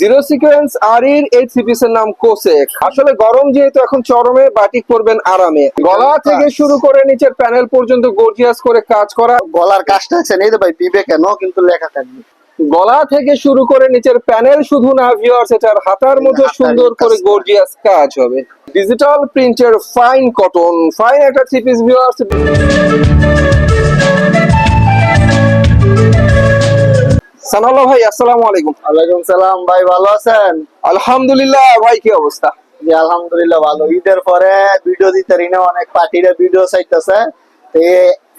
Zero sequence আর এর এই পিসের নাম কোসেক আসলে গরম যেহেতু এখন চরমে বাটিক পরবেন আরামে। গলা থেকে শুরু করে নিচের প্যানেল পর্যন্ত গর্জিয়াস করে কাজ করা। গলার কাজটা আছে নেই তো ভাই বিবে কেন? কিন্তু লেখা থাকবে গলা থেকে শুরু করে নিচের প্যানেল শুধু না ভিউয়ার্স এটার হাতার মধ্যে সুন্দর করে করা। গর্জিয়াস কাজ হবে। ডিজিটাল প্রিন্টের ফাইন কটন ফাইন একটা থ্রি পিস ভিউয়ার্স সানাল্লাহ ভাই আসসালামু আলাইকুম। ওয়ালাইকুম সালাম ভাই ভালো আছেন? আলহামদুলিল্লাহ ভাই কি অবস্থা? জি আলহামদুলিল্লাহ ভালো। ঈদের পরে ভিডিও দিতে অনেক পার্টিরা ভিডিও চাইতেছে। তো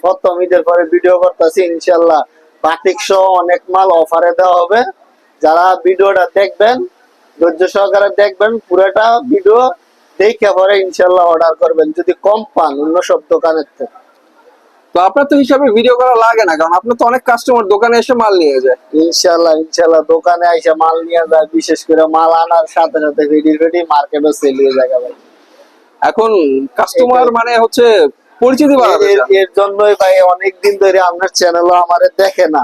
প্রথম ঈদের পরে ভিডিও করতেছি ইনশাল্লাহ বাটিক সহ অনেক মাল অফারে দেওয়া হবে। যারা ভিডিওটা দেখবেন ধৈর্য সহকারে দেখবেন পুরোটা ভিডিও দেখে পরে ইনশাল্লাহ অর্ডার করবেন। যদি কম পান অন্য সব দোকানের থেকে। তো আপনার তো হিসাবে ভিডিও করা লাগে না কারণ আপনার তো অনেক কাস্টমার দোকানে এসে মাল নিয়ে যায়। ইনশাল্লাহ ইনশাল্লাহ দোকানে আইসা মাল নিয়ে যায় বিশেষ করে মাল আনার সাথে সাথে ভিডিও ভিডিও মার্কেটও সেল হয়ে যায় ভাই। এখন কাস্টমার মানে হচ্ছে পরিচিতি বাড়াতে এর- জন্যই ভাই অনেকদিন ধরে আপনার চ্যানেলও আমারে দেখে না।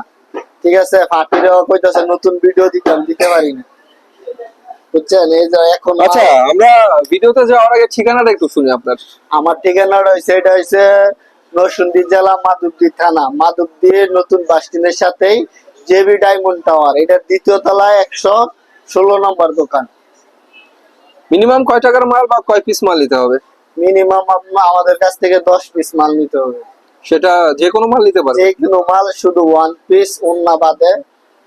ঠিক আছে ফাটিরাও কইতাছে নতুন ভিডিও দিতাম দিতে পারি না। বুঝছেন? এই যে এখন আচ্ছা আমরা ভিডিওতে যাওয়ার আগে ঠিকানাটা একটু শুনি আপনার। আমার ঠিকানাটা হয়েছে এটা হয়েছে নরসিংদী জেলা মাধবদী থানা। মাধবদী নতুন বাস স্ট্যান্ডের সাথেই জেবি ডায়মন্ড টাওয়ার এটার দ্বিতীয় তলায় একশো ষোলো নম্বর দোকান। মিনিমাম কয় টাকার মাল বা কয় পিস মাল নিতে হবে? মিনিমাম আমাদের কাছ থেকে দশ পিস মাল নিতে হবে। সেটা যে কোনো মাল নিতে পারবে? যে কোনো মাল শুধু ওয়ান পিস অন্য বাদে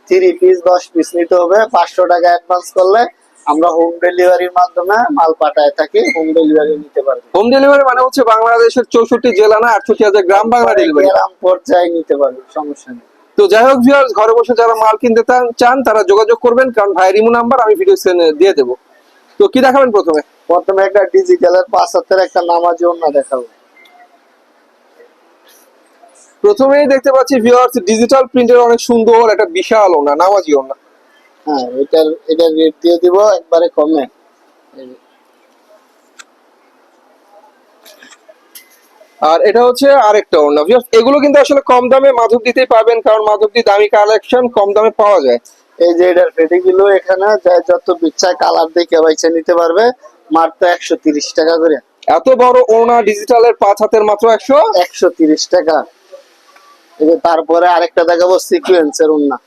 থ্রি পিস দশ পিস নিতে হবে। পাঁচশো টাকা অ্যাডভান্স করলে আমরা হোম ডেলিভারির মাধ্যমে মাল পাঠায় থাকি হোম ডেলিভারি নিতে পারবে হোম ডেলিভারি মানে হচ্ছে বাংলাদেশের চৌষট্টি জেলা না আটষট্টি হাজার গ্রাম বাংলা ডেলিভারি গ্রাম পর্যায়ে নিতে পারবে সমস্যা নেই। তো যাই হোক ভিউয়ার্স ঘরে বসে যারা মাল কিনতে চান- তারা যোগাযোগ করবেন কারণ ভাই রিমু নাম্বার আমি ভিডিও স্ক্রিনে দিয়ে দেবো। তো কি দেখাবেন প্রথমে? প্রথমে একটা ডিজিটালের পাঁচ হাতের একটা নামাজি অন্য দেখাবো। প্রথমেই দেখতে পাচ্ছি ভিউয়ার্স ডিজিটাল প্রিন্টের অনেক সুন্দর একটা বিশাল ওনা নামাজি ওনা হ্যাঁ এটার এটার রেট দিয়ে দিব একবারে কমে। আর এটা হচ্ছে আরেকটা ওড়না। এগুলো কিন্তু আসলে কম দামে মাধব দিতেই পাবেন কারণ মাধবদি দামি কালেকশন কম দামে পাওয়া যায়। এই যে এটার ফেটি গুলো এখানে যত ইচ্ছা কালার দেখে বাইছে নিতে পারবে মাত্র একশো তিরিশ টাকা করে। এত বড় ওড়না ডিজিটালের পাঁচ হাতের মাত্র একশো? একশো তিরিশ টাকা। তারপরে আরেকটা দেখাবো সিকুয়েন্সের উন্না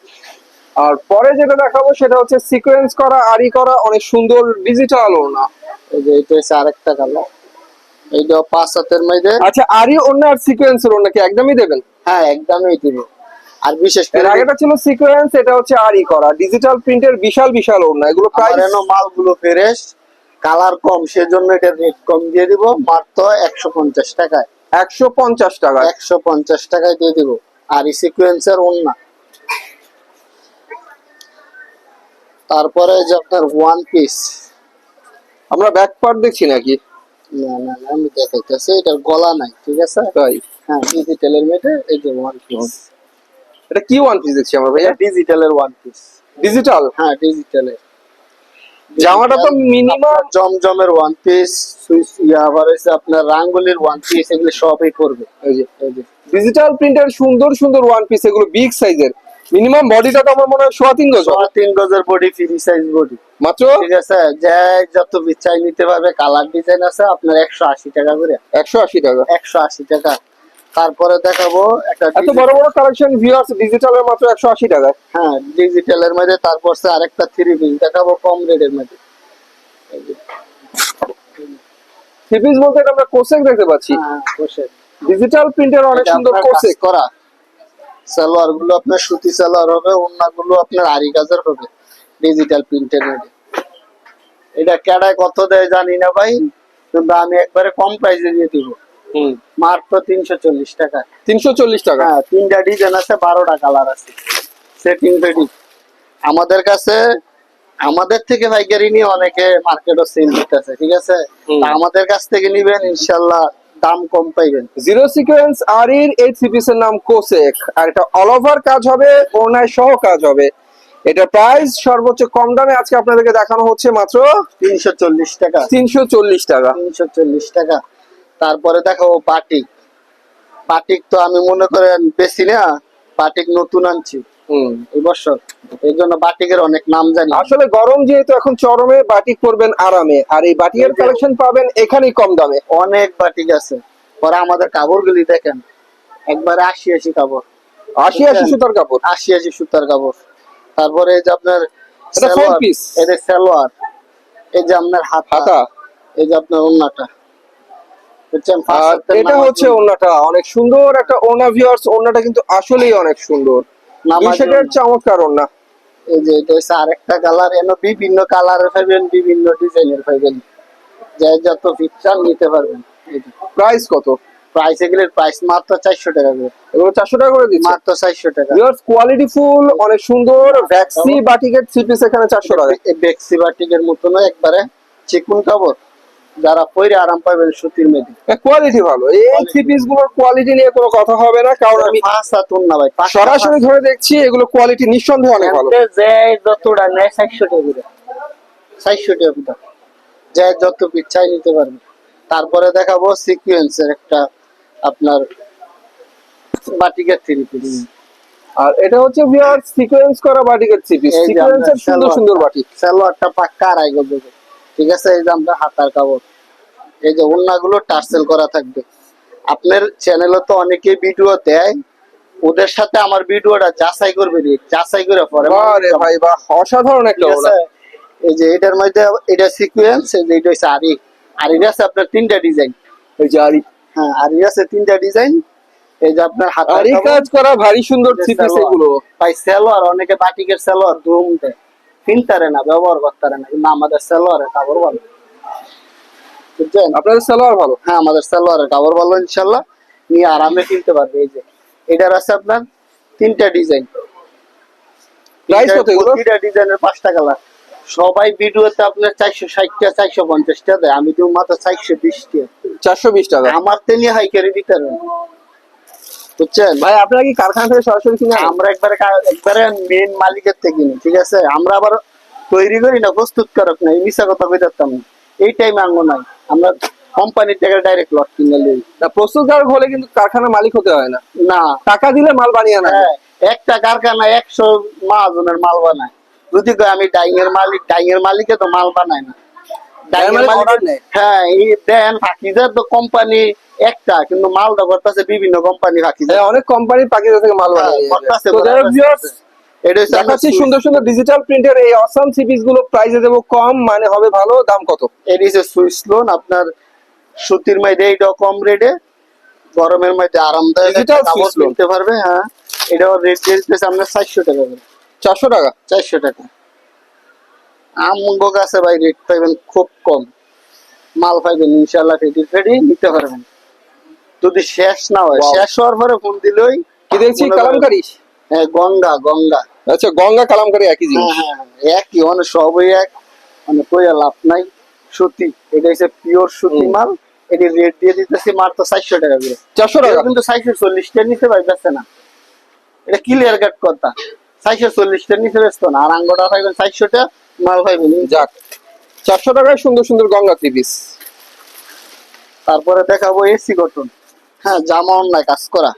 আর পরে যেটা দেখাবো সেটা হচ্ছে সিকোয়েন্স করা আরি করা অনেক সুন্দর ডিজিটাল ওড়না এই যে এটা হচ্ছে আরেকটা কালার এইটা পাঁচ হাতের মধ্যে। আচ্ছা আরি ওড়না আর সিকোয়েন্সের ওড়না কি একদমই দেবেন? হ্যাঁ একদমই দিব। আর বিশেষ করে আগেটা ছিল সিকোয়েন্স এটা হচ্ছে আরি করা। ডিজিটাল প্রিন্টের বিশাল বিশাল ওড়না। এগুলো এনো মালগুলো ফ্রেশ কালার কম সেজন্য এটা রেট কম দিয়ে দিব। মাত্র একশো পঞ্চাশ টাকায়। একশো পঞ্চাশ টাকা একশো পঞ্চাশ টাকায় দিয়ে দিব। আর এই সিকুয়েন্সের ওন্না তারপরে যে আপনার ওয়ান পিস আমরা ব্যাক পার্ট দেখছি নাকি? না না না আমি দেখাইতেছি এটার গলা নাই ঠিক আছে? তাই? হ্যাঁ ডিজিটালের মেটে এই যে ওয়ান পিস এটা কি ওয়ান পিস দেখছি আমরা ভাইয়া? ডিজিটালের ওয়ান পিস ডিজিটাল হ্যাঁ ডিজিটালের জামাটা তো মিনিমাম জমজমের ওয়ান পিস ইয়া আবার হচ্ছে আপনার রাঙ্গুলির ওয়ান পিস এগুলো সবই করবে। এই যে। এই যে। ডিজিটাল প্রিন্টের সুন্দর সুন্দর ওয়ান পিস এগুলো বিগ সাইজের মিনিমাম বডিটা তো আমার মনে হয় সোয়া তিন গজ সোয়া তিন গজের বডি ফ্রি সাইজ বডি মাত্র? ঠিক আছে যে যত ইচ্ছাই নিতে পারবে কালার ডিজাইন আছে আপনার একশো আশি টাকা করে। একশো আশি টাকা। একশো আশি টাকা। তারপরে দেখাবো একটা এত বড় বড় কালেকশন ভিউয়ার্স ডিজিটালের মাত্র একশো আশি টাকা হ্যাঁ ডিজিটালের মধ্যে তারপর আরেকটা থ্রি পিস দেখাবো কম রেটের মধ্যে। থ্রি পিস বলতে আমরা কোসেক দেখতে পাচ্ছি। হ্যাঁ। ডিজিটাল প্রিন্টের অনেক সুন্দর কোসেক করা। সালোয়ারগুলো আপনার সুতি সালোয়ার হবে ওন্না গুলো আপনার আরি কাজের হবে ডিজিটাল প্রিন্টের মধ্যে এটা কেডায় কত দেয় জানি না ভাই কিন্তু আমি একবারে কম প্রাইসে দিয়ে দিব। মাত্র তিনশো চল্লিশ টাকা। তিনশো চল্লিশ টাকা? হ্যাঁ তিনটা ডিজাইন আছে বারোটা কালার আছে। সেটিং ফেটিং আমাদের কাছে আমাদের থেকে পাইকারি নিয়ে অনেকে মার্কেটও সেল দিতেছে ঠিক আছে? আমাদের কাছ থেকে নিবেন ইনশাল্লাহ। দাম কম পাইবেন। জিরো সিকোয়েন্স আর এর এই থ্রি পিসের নাম কোসেক। আর এটা অল ওভার কাজ হবে ওনায় সহ কাজ হবে। এটা প্রাইস সর্বোচ্চ কম দামে আজকে আপনাদেরকে দেখানো হচ্ছে মাত্র তিনশো চল্লিশ টাকা। তিনশো চল্লিশ টাকা। তিনশো চল্লিশ টাকা। তারপরে দেখাবো পাটিক পাটিক তো আমি মনে করেন বেশি না পাটিক নতুন আনছি। হুম এই বছর। এই জন্য বাটিকের অনেক নাম জানি। আসলে গরম যেহেতু এখন চরমে বাটিক পরবেন আরামে। আর এই বাটিকের কালেকশন পাবেন এখানেই কম দামে। অনেক বাটিক আছে। পরে আমাদের কাপড় গুলি দেখেন। একবারে আশি আশি কাপড়। আশি আশি সুতার কাপড়। আশি আশি সুতার কাপড়। তারপরে এই যে আপনার এটা সালোয়ার, এই যে সালোয়ার। এই যে আপনার হাতা। এই যে আপনার ওন্নাটা এটা হচ্ছে। ওন্নাটা অনেক সুন্দর একটা ওনা ভিউয়ার্স ওন্নাটা কিন্তু আসলেই অনেক সুন্দর। চমৎকার এই যে এটা হচ্ছে আরেকটা কালার এনে বিভিন্ন কালারের পাইবেন বিভিন্ন ডিজাইনের পাইবেন যে যত নিতে পারবেন প্রাইস কত? প্রাইস এগুলোর প্রাইস মাত্র চারশো টাকা করে। এগুলো চারশো টাকা করে দিচ্ছে। মাত্র চারশো টাকা। ভিউয়ার্স কোয়ালিটি ফুল অনেক সুন্দর ভ্যাক্সি বাটিকের থ্রি পিস এখানে চারশো টাকা। এই বেক্সি বাটিকের মতন একবারে চিকুন কাপড়। যারা পরে আরাম পাবেন সুতির কোয়ালিটি ভালো। এই থ্রি পিসগুলোর কোয়ালিটি নিয়ে কোনো কথা হবে না কারণ আমি পাঁচ হাতুন না ভাই সরাসরি ধরে দেখছি এগুলো কোয়ালিটি নিঃসন্দেহে অনেক ভালো। যে যতটা নেয় চারশো টাকা চারশো টাকা যে যত পিচ্ছাই নিতে পারবে। তারপরে দেখাবো সিকুয়েন্সের একটা আপনার বাটিকের থ্রি পিস আর এটা হচ্ছে ভিউয়ার্স সিকোয়েন্স করা বাটিকের থ্রি পিস সিকোয়েন্সের সুন্দর সুন্দর বাটিক। সালোয়ারটা পাক্কা আড়াই গজ ঠিক আছে এই যে আমরা হাতার কাপড়। এই যে ওন্নাগুলো টার্সেল করা থাকবে। আপনার চ্যানেলে তো অনেকে ভিডিও দেয় ওদের সাথে আমার ভিডিওটা যাচাই করবে রে যাচাই করে পরে। আরে ভাই বাহ অসাধারণ একটা ঠিক এই যে এটার মধ্যে এটা সিকোয়েন্স এই যে এটা হচ্ছে আরি। আরির আছে আপনার তিনটা ডিজাইন ওই যে আরি। হ্যাঁ আরির আছে তিনটা ডিজাইন এই যে আপনার হাতার আরি কাজ করা ভারী সুন্দর এই যে থ্রি পিস সালোয়ার। এগুলো। ভাই সালোয়ার অনেকে বাটিকের সালোয়ার ধুম দেয়। কিনতারে না ব্যবহার করতারে না। কিন্তু আমাদের সালোয়ারের কাপড় ভালো। বুঝছেন? আপনাদের সালোয়ার ভালো? হ্যাঁ আমাদের সালোয়ারের কাপড় ভালো ইনশাল্লাহ। নিয়ে আরামে কিনতে পারবে এই যে। এটার আছে আপনার তিনটা ডিজাইন। প্রাইস কত এগুলো? প্রতিটা ডিজাইনের পাঁচটা কালার। সবাই ভিডিওতে আপনার চারশো ষাটটা চারশো পঞ্চাশটা দেয়। আমি দিব মাত্র চারশো বিশটা। চারশো বিশ টাকা আমার তো নিয়ে হাইকারি দিতে বুঝছেন? ভাই আপনারা কি কারখানা থেকে সরাসরি কিনে আমরা একবারে একবারে মেন মালিকের থেকে কিনি ঠিক আছে? আমরা আবার তৈরি করি না প্রস্তুত করক না এই মিশা কথা কইতাম না। এই টাইমে আঙ্গ নাই। আমরা কোম্পানির থেকে ডাইরেক্ট লট কিনে লই না প্রস্তুতকারক হলে কিন্তু কারখানার মালিক হতে হয় না। না। টাকা দিলে মাল বানিয়ে আনা হ্যাঁ একটা কারখানা একশো মাহাজনের মাল বানায়। যদি আমি ডাইং এর মালিক ডাইং এর মালিকে তো মাল বানায় না। ডাইং এর মালিক মালিক হ্যাঁ এই দেন ফাঁকিজার তো কোম্পানি একটা কিন্তু মালটা করতেছে বিভিন্ন কোম্পানি ফাঁকিজার হ্যাঁ, অনেক কোম্পানি পাকিস্তান থেকে মাল হ্যাঁ, বানিয়ে এটা দেখাচ্ছি সুন্দর সুন্দর ডিজিটাল প্রিন্টের এই অসাম সিপিসগুলো প্রাইসে দেবো কম মানে হবে ভালো দাম কত? হচ্ছে সুইচ লোন আপনার সুতির কম রেটে গরমের মধ্যে আরামদায়ক কাপড় কিনতে পারবে হ্যাঁ। এটাও রেট দিতেছে আপনার চারশো টাকা করে। চারশো টাকা? চারশো টাকা। আমগো ভাই রেট পাইবেন খুব কম। মাল পাইবেন ইনশাল্লাহ ফেটি ফেটি নিতে পারবেন। যদি শেষ না হয় শেষ হওয়ার পরে ফোন দিলেই কি দেখছি? হ্যাঁ গঙ্গা গঙ্গা। আচ্ছা গঙ্গা কালামকারি একই হ্যাঁ জিনিস হ্যাঁ। একই মানে সবই এক মানে কইয়া লাভ নাই। সুতি এটা হচ্ছে পিওর সুতি মাল। এটি রেট দিয়ে দিতেছি মাত্র চারশো টাকা করে। চারশো টাকা। কিন্তু চারশো চল্লিশটা নিতে পারবে না। এটা ক্লিয়ার কাট কথা। চারশো চল্লিশটা নিতে ব্যস্ত না। আর আঙ্গটা পাইবেন চারশোটা মাল পাইবেন যাক চারশো টাকায় সুন্দর সুন্দর গঙ্গা থ্রি পিস তারপরে দেখাবো এসি কটন হ্যাঁ জামা অন্যায় কাজ করা।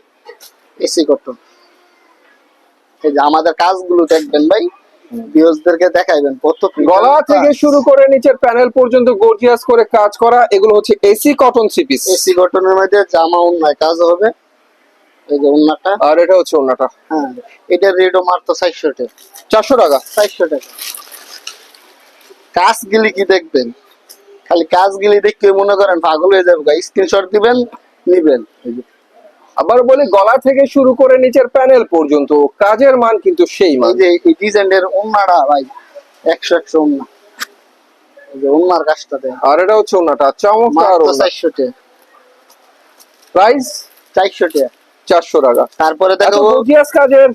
এসি কটন এই যে আমাদের কাজগুলো দেখবেন ভাই বিয়সদেরকে দেখাইবেন কত গলা থেকে শুরু করে নিচের প্যানেল পর্যন্ত গর্জিয়াস করে কাজ করা এগুলো হচ্ছে AC cotton three piece AC কটনের মধ্যে জামা অন্যায় কাজ হবে। এই যে অন্যটা আর এটা হচ্ছে ওনাটা হ্যাঁ এটা রেটও মাত্র চারশো টাকা। চারশো টাকা। চারশো টাকা। কাজগুলি কি দেখবেন? খালি কাজগুলি দেখে মনে করেন পাগল হয়ে যাবে স্ক্রিনশট দিবেন নিবেন। এই যে আবার বলি গলা থেকে শুরু করে নিচের প্যানেল পর্যন্ত কাজের মান কিন্তু সেই মান। যে এই ডিজাইনের উন্নাটা ভাই একশো একশো উন্না। উন্নার কাজটাতে। আর এটা হচ্ছে ওনাটা চমৎকার চারশো টাকা প্রাইস? চারশো টাকা চারশো টাকা। তারপরে দেখাবো গর্জিয়াস কাজের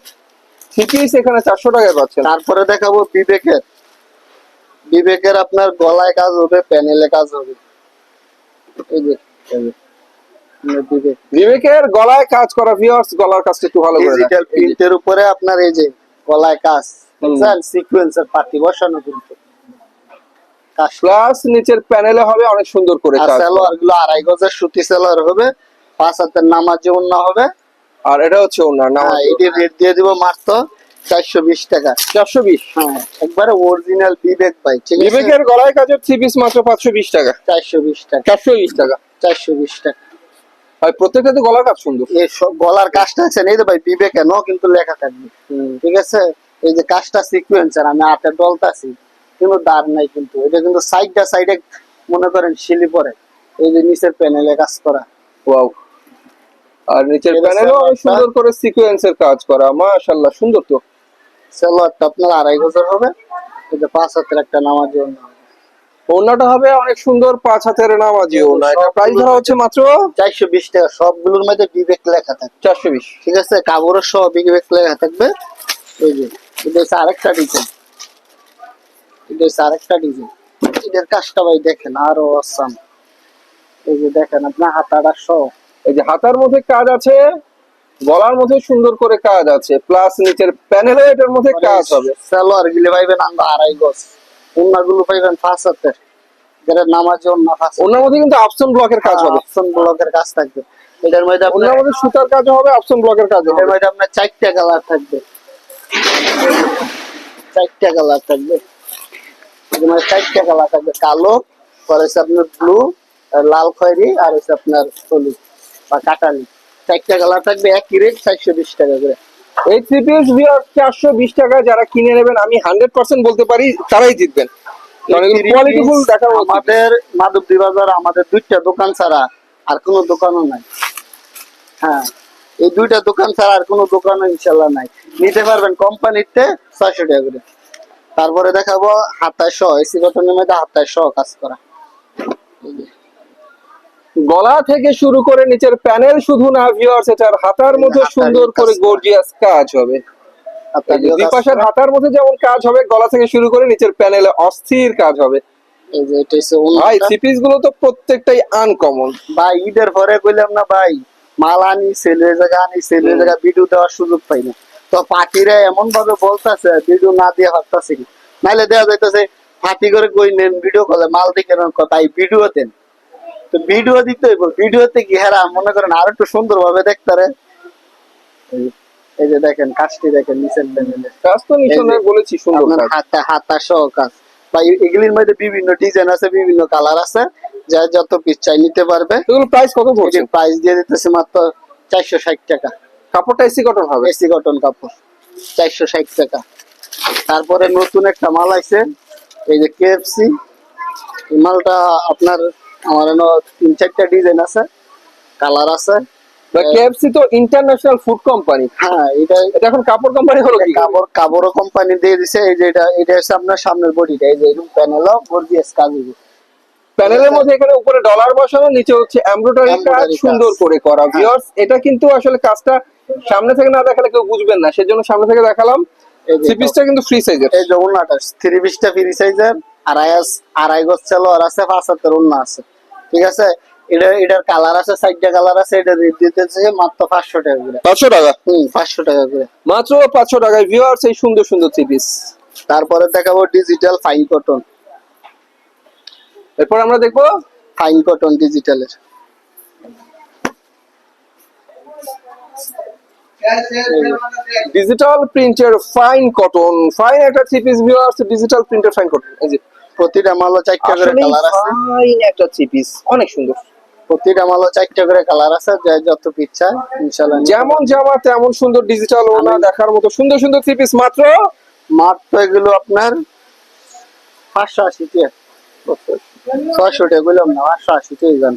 পিস এখানে চারশো টাকায় পাচ্ছেন। তারপরে দেখাবো বিবেকের। বিবেকের আপনার গলায় কাজ হবে প্যানেলে কাজ হবে। এই যে এই যে, আপনার বিবেক বিবেকের গলায় কাজ করা ভিউয়ার্স গলার কাজটা একটু ভালো করে ডিজিটাল। প্রিন্টের উপরে আপনার এই যে গলায় কাজ সিকোয়েন্সের পাটি বসানো কিন্তু। প্লাস নিচের প্যানেলে হবে অনেক সুন্দর করে আর কাজ। সালোয়ারগুলো আড়াই গজের সুতি সালোয়ার হবে পাঁচ হাতের নামাজ না হবে। আর এটা হচ্ছে হ্যাঁ এটি রেট দিয়ে দিব মাত্র চারশো বিশ টাকা। চারশো বিশ? হ্যাঁ একবারে অরিজিনাল বিবেক ভাই বিবেকের গলায় কাজের থ্রি পিস মাত্র পাঁচশো বিশ টাকা। চারশো বিশ টাকা। চারশো বিশ টাকা। চারশো বিশ টাকা। আর প্রত্যেকটা তো গলার কাজ সুন্দর। এই সব গলার কাজটা আছে এই তো ভাই বিবেক কেন কিন্তু লেখা থাকবে ঠিক আছে? এই যে কাজটা সিকুয়েন্সার আমি হাতে ডলতাছি কিন্তু নাই কিন্তু। এটা কিন্তু সাইডটা সাইডে মনে করেন শিলি পরে এই যে নিচের প্যানেলে কাজ করা। ওয়াও। আর নিচের প্যানেলও সুন্দর করে সিকোয়েন্সের কাজ করা। মাশাআল্লাহ সুন্দর তো। সালোয়ারটা আপনার আড়াই বছর হবে। পাঁচ হাতের একটা নামার জন্য ওনাটা হবে অনেক সুন্দর পাঁচ হাতের নামাজি ওনা এটা প্রাইস ধরা হচ্ছে মাত্র চারশো বিশ টাকা। সবগুলোর মধ্যে বিবেক লেখা থাকে চারশো বিশ। ঠিক আছে? কাপড়ের সহ বিবেক লেখা থাকবে। এই যে এটা হচ্ছে আরেকটা ডিজাইন এটা হচ্ছে আরেকটা ডিজাইন এটার কাজটা ভাই দেখেন আরও অসাম এই যে দেখেন আপনার হাতাটা সহ। এই যে হাতার মধ্যে কাজ আছে গলার মধ্যে সুন্দর করে কাজ আছে। প্লাস নিচের প্যানেলে এটার মধ্যে কাজ হবে। সালোয়ার গিলে পাইবেন আমরা আড়াই গজ। উন্না গুলো পাইবেন পাঁচ হাতের যেটা নামাজ অন্য পাঁচ ওনার মধ্যে কিন্তু আপসন ব্লকের কাজ হবে। অপশন ব্লকের কাজ থাকবে। এটার মধ্যে আপনার মধ্যে সুতার কাজ হবে আপসন ব্লকের কাজ হবে। এটার মধ্যে আপনার চারটা কালার থাকবে। চারটা কালার থাকবে। এটার মধ্যে চারটা কালার থাকবে। কালো পরে আপনার ব্লু লাল খয়েরি আর হচ্ছে আপনার হলুদ বা কাটালি চারটা কালার থাকবে একই রেট চারশো বিশ টাকা করে। এই থ্রি পিস চারশো বিশ টাকা যারা কিনে নেবেন আমি হান্ড্রেড পার্সেন্ট বলতে পারি তারাই জিতবেন। কোয়ালিটিফুল দেখার আমাদের মাধবদী বাজার আমাদের দুইটা দোকান ছাড়া আর কোনো দোকানও নাই। হ্যাঁ এই দুইটা দোকান ছাড়া আর কোনো দোকানও ইনশাল্লাহ নাই। নিতে পারবেন কোম্পানিতে ছয়শো টাকা করে। তারপরে দেখাবো হাতায় সহ এসি কটনের মধ্যে হাতায় সহ কাজ করা। গলা থেকে শুরু করে নিচের প্যানেল শুধু না ভিউয়ার্স এটার হাতার মধ্যে সুন্দর করে গর্জিয়াস কাজ হবে। দুপাশের হাতার মধ্যে যেমন কাজ হবে গলা থেকে শুরু করে নিচের প্যানেলে অস্থির কাজ হবে। ভাই অন্যটা। থ্রি পিসগুলো তো প্রত্যেকটাই আনকমন ভাই ঈদের পরে কইলাম না ভাই মাল আনি সেলের জায়গা আনি সেলের জায়গা ভিডিও দেওয়ার সুযোগ পাই না। তো পাখিরা এমন ভাবে বলতেছে ভিডিও না দিয়ে হতাছে কি? নাইলে দেওয়া যাইতেছে ফাটি করে কই নেন ভিডিও কলে মাল কথা এই ভিডিও দেন। তো ভিডিও দিতে হইব। ভিডিওতে কি হেরা মনে করেন আর একটু সুন্দর ভাবে দেখতারে? এই- যে দেখেন কাজটি দেখেন নিচের প্যানেলে কাজ তো নিচে এই যে, নয় বলেছি সুন্দর হাতা হাতা সহ কাজ। বা এগুলির মধ্যে বিভিন্ন ডিজাইন আছে বিভিন্ন কালার আছে। যা যত পিস চাই নিতে পারবে। এগুলো প্রাইস কত পড়ছে প্রাইস দিয়ে দিতেছে মাত্র চারশো ষাট টাকা। কাপড়টা এসি কটন হবে? এসি কটন কাপড় চারশো ষাট টাকা। তারপরে নতুন একটা মাল আছে এই যে কেএফসি এই মালটা আপনার আমার তিন চারটা ডিজাইন আছে কালার আছে। কেএফসি তো ইন্টারন্যাশনাল ফুড কোম্পানি হ্যাঁ এটা এটা এখন কাপড় কোম্পানি হলো কি? কাপড় কাপড় কোম্পানি দিয়ে দিছে এই যে এটা এটা হচ্ছে আপনার সামনের বডিটা এই যে এরকম প্যানেলও গর্জিয়াস কাজ প্যানেলের মধ্যে এখানে উপরে ডলার বসানো নিচে হচ্ছে এমব্রয়ডারি কাজ সুন্দর করে করা। ভিউয়ার্স এটা কিন্তু আসলে কাজটা সামনে থেকে না দেখালে কেউ বুঝবেন না সেজন্য সামনে থেকে দেখালাম। থ্রি পিসটা কিন্তু ফ্রি সাইজের এই ওন্নাটা থ্রি পিসটা ফ্রি সাইজের আড়াই আড়াই গজ চালো আর আছে পাঁচ হাতের ওন্না আছে। ঠিক আছে? এটা এটার কালার আছে চারটা কালার আছে এটা দিতেছে মাত্র পাঁচশো টাকা করে। পাঁচশো টাকা? হুম পাঁচশো টাকা করে। মাত্র পাঁচশো টাকায় ভিউয়ার্স এই সুন্দর সুন্দর থ্রি পিস তারপরে দেখাবো ডিজিটাল ফাইন কটন এরপর আমরা দেখব? ফাইন কটন ডিজিটালের ডিজিটাল প্রিন্টের ফাইন কটন ফাইন একটা থ্রি পিস ভিউয়ার্স ডিজিটাল প্রিন্টের ফাইন কটন এই যে প্রতিটা মালও চারটা করে কালার আছে। একটা থ্রি পিস অনেক সুন্দর। প্রতিটা মালও চারটা করে কালার আছে যে যত ইচ্ছা ইনশাল্লাহ যেমন জামা তেমন সুন্দর ডিজিটাল ওনা দেখার মতো সুন্দর সুন্দর থ্রি পিস মাত্র মাত্র এগুলো আপনার পাঁচশো আশি ছয়শো টাকা বললাম না পাঁচশো আশি টাকা জান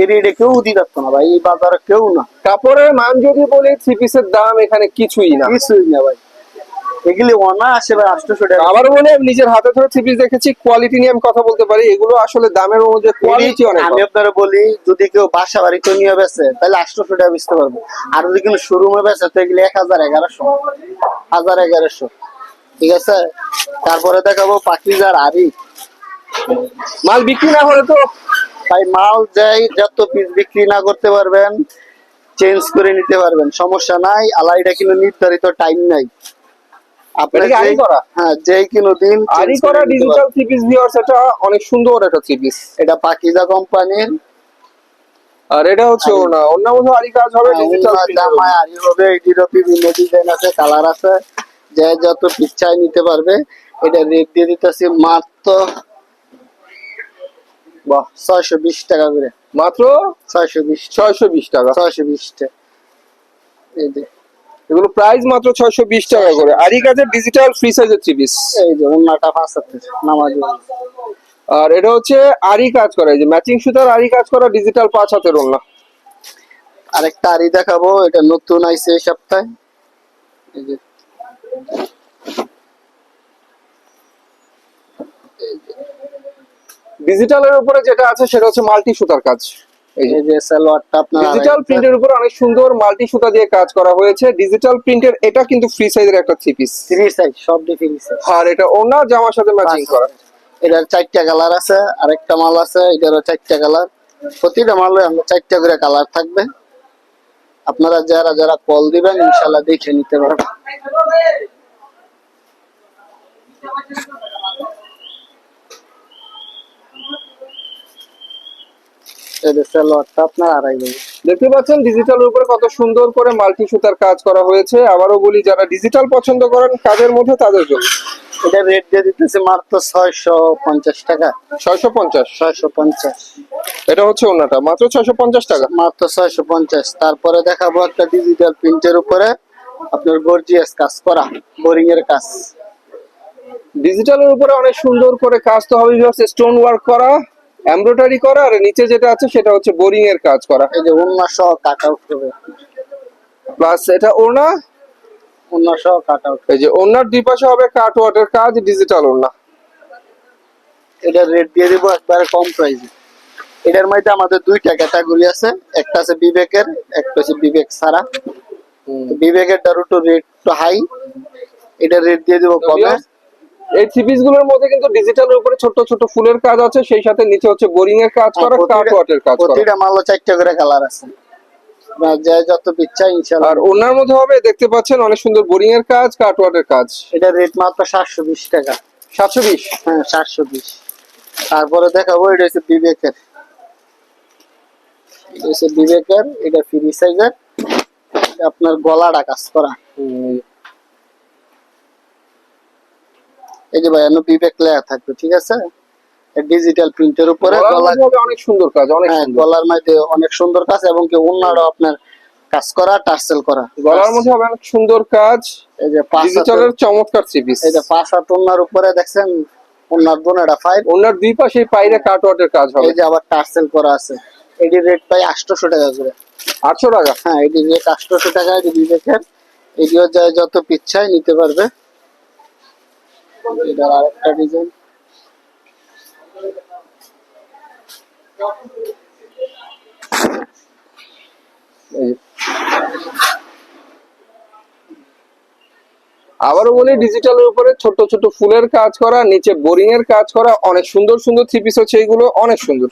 এর কেউ দিতে পারতো না ভাই এই বাজারে কেউ না। কাপড়ের মান যদি বলি থ্রি পিসের দাম এখানে কিছুই না। কিছুই না ভাই। এগুলি অনা আসে ভাই আটশোশো টাকা। আবার বলে আমি নিজের হাতে ধরে থ্রি পিস দেখেছি কোয়ালিটি নিয়ে আমি কথা বলতে পারি। এগুলো আসলে দামের অনুযায়ী কোয়ালিটি অনেক আমি। আপনারা বলি যদি কেউ বাসা বাড়িতে নিয়ে বেছে তাহলে আটশোশো টাকা বেচতে পারব। আর যদি কোনো শোরুমে বেছে তো এগুলি এক হাজার এগারোশো। হাজার এগারোশো। ঠিক আছে? তারপরে দেখাবো পাখিজার আরি। মাল বিক্রি না হলে তো তাই মাল যাই যত পিস বিক্রি না করতে পারবেন চেঞ্জ করে নিতে পারবেন। সমস্যা নাই আলাইটা কিন্তু নির্ধারিত টাইম নাই। আপনার আরি করা? হ্যাঁ যেই কোনো দিন আরি করা নিতে ডিজিটাল থ্রি পিস ভিউয়ার্স এটা অনেক সুন্দর একটা থ্রি পিস এটা পাকিজা কোম্পানির। আর এটা হচ্ছে ওনা অন্য মধ্যে আরি কাজ হবে ডিজিটাল জামায় আরি হবে এটিরও বিভিন্ন ডিজাইন আছে কালার আছে। যে যত নিতে পারবে এটা রেট দিয়ে দিতেছি মাত্র বাহ। ছয়শো বিশ টাকা করে। মাত্র ছয়শো বিশ। ছয়শো বিশ টাকা। ছয়শো বিশ টাকা। এই যে এগুলো প্রাইস মাত্র ছয়শো বিশ টাকা করে। আরি কাজের ডিজিটাল ফ্রি সাইজের থ্রি পিস এই যে অন্যটা পাঁচ নামাজ আর এটা হচ্ছে আরি কাজ করা এই যে ম্যাচিং সুতার আরি কাজ করা ডিজিটাল পাঁচ হাতের ওড়না। আরেকটা আরি দেখাবো এটা নতুন আইছে এই সপ্তাহে। এই যে। ডিজিটালের উপরে যেটা আছে সেটা হচ্ছে মাল্টি সুতার কাজ। এই যে সালোয়ারটা আপনার ডিজিটাল প্রিন্টের উপরে অনেক সুন্দর মাল্টি সুতা দিয়ে কাজ করা হয়েছে। ডিজিটাল প্রিন্টের এটা কিন্তু ফ্রি সাইজের একটা থ্রি পিস থ্রি সাইজ সব দিয়ে সাইজ আর এটা জামার সাথে ম্যাচিং করা। এটার চারটা কালার আছে আরেকটা মাল আছে এটারও চারটা কালার প্রতিটা মালে আমরা চারটা করে কালার থাকবে। আপনারা যারা যারা কল দিবেন ইনশাল্লাহ দেখে নিতে পারবেন। আপনার আড়াই দেখতে পাচ্ছেন ডিজিটালের উপরে কত সুন্দর করে মাল্টি সুতার কাজ করা হয়েছে। আবারও বলি যারা ডিজিটাল পছন্দ করেন কাজের মধ্যে তাদের জন্য। এটা রেট দিয়ে দিতেছে মাত্র ছয়শো পঞ্চাশ টাকা। ছয়শো পঞ্চাশ। ছয়শো পঞ্চাশ। এটা হচ্ছে ওনাটা মাত্র ছয়শো পঞ্চাশ টাকা। মাত্র ছয়শো পঞ্চাশ। তারপরে দেখাবো একটা ডিজিটাল প্রিন্টের উপরে আপনার গর্জিয়াস কাজ করা বোরিং এর কাজ ডিজিটালের উপরে অনেক সুন্দর করে কাজ তো হবে স্টোন ওয়ার্ক করা। এমব্রয়ডারি করা আর নিচে যেটা আছে সেটা হচ্ছে বোরিং এর কাজ করা। এই যে উন্না সহ কাট আউট হবে প্লাস এটা ওড়না? উন্না সহ কাট আউট এই যে ওড়নার দুই পাশে হবে কাট ওয়াটের কাজ ডিজিটাল ওড়না। এটা রেট দিয়ে দিব একবারে কম প্রাইসে এটার মধ্যে আমাদের দুইটা ক্যাটাগরি আছে। একটা আছে বিবেকের একটা হচ্ছে বিবেক ছাড়া। তো বিবেকেরটার একটু রেট একটু হাই এটা রেট দিয়ে দিব কমে। এই থ্রি পিসগুলোর মধ্যে কিন্তু ডিজিটালের উপরে ছোট ছোট ফুলের কাজ আছে সেই সাথে নিচে হচ্ছে বোরিং এর কাজ করা কাট ওয়াটের কাজ করা। প্রতিটা মালও চারটা করে কালার আছে। যত ইচ্ছা ইনশাল্লাহ। আর ওনার মধ্যে হবে দেখতে পাচ্ছেন অনেক সুন্দর বোরিং এর কাজ কাট ওয়াটের কাজ। এটার রেট মাত্র সাতশো বিশ টাকা। সাতশো বিশ? হ্যাঁ সাতশো বিশ। তারপরে দেখাবো এটা হচ্ছে বিবেকের। এটা হচ্ছে বিবেকের এটা ফ্রি সাইজের আপনার গলাটা কাজ করা। এই যে ভাই বিবেক লেয়ার থাকবে ঠিক আছে? ডিজিটাল প্রিন্টের উপরে অনেক সুন্দর কাজ অনেক হ্যাঁ গলার মধ্যে অনেক সুন্দর কাজ এবং কি অন্যরাও আপনার কাজ করা টার্সেল করা। গলার মধ্যে হবে অনেক সুন্দর কাজ। এই যে ডিজিটালের চমৎকার থ্রি পিস এই যে পাঁচ হাত অন্যার উপরে দেখছেন অন্যার বোনেরা ওনার দুই পাশে পাইরে কাট ওয়াটের কাজ হবে। এই যে আবার টার্সেল করা আছে। এটির রেট পাই আটশোশো টাকা করে। আটশো টাকা? হ্যাঁ এটির রেট আটশোশো টাকা এটি বিবেকের। যায় যত পিচ্ছায় নিতে পারবে। এটার আরেকটা ডিজাইন আবারও বলি ডিজিটালের উপরে ছোট ছোট ফুলের কাজ করা নিচে বোরিং এর কাজ করা অনেক সুন্দর সুন্দর থ্রি পিস হচ্ছে এইগুলো অনেক সুন্দর।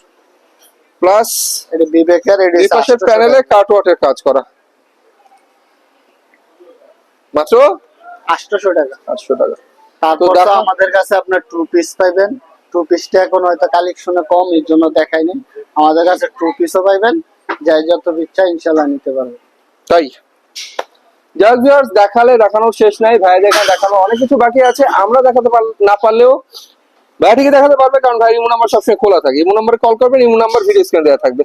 প্লাস এটি বিবেকের এটি দুই পাশের প্যানেলে কাট ওয়াটের কাজ করা। মাত্র? আটশোশো টাকা। আটশো টাকা। তারপর আমাদের কাছে আপনার টু পিস পাইবেন। টু পিসটা এখন হয়তো কালেকশনে কম এর জন্য দেখাইনি। আমাদের কাছে টু পিসও পাইবেন। যাই যত ইচ্ছা ইনশাল্লাহ নিতে পারবেন। তাই? যাক ভিউয়ার্স দেখালে দেখানোর শেষ নাই ভাই দেখা দেখানো অনেক কিছু বাকি আছে। আমরা দেখাতে পার- না পারলেও ভাইটিকে দেখাতে পারবে কারণ ভাই ইমো নাম্বার সবসময় খোলা থাকে। ইমো নাম্বারে কল করবেন ইমো নাম্বার ভিডিও স্ক্রিনে দেওয়া থাকবে।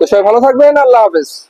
তো সবাই ভালো থাকবেন আল্লাহ হাফেজ।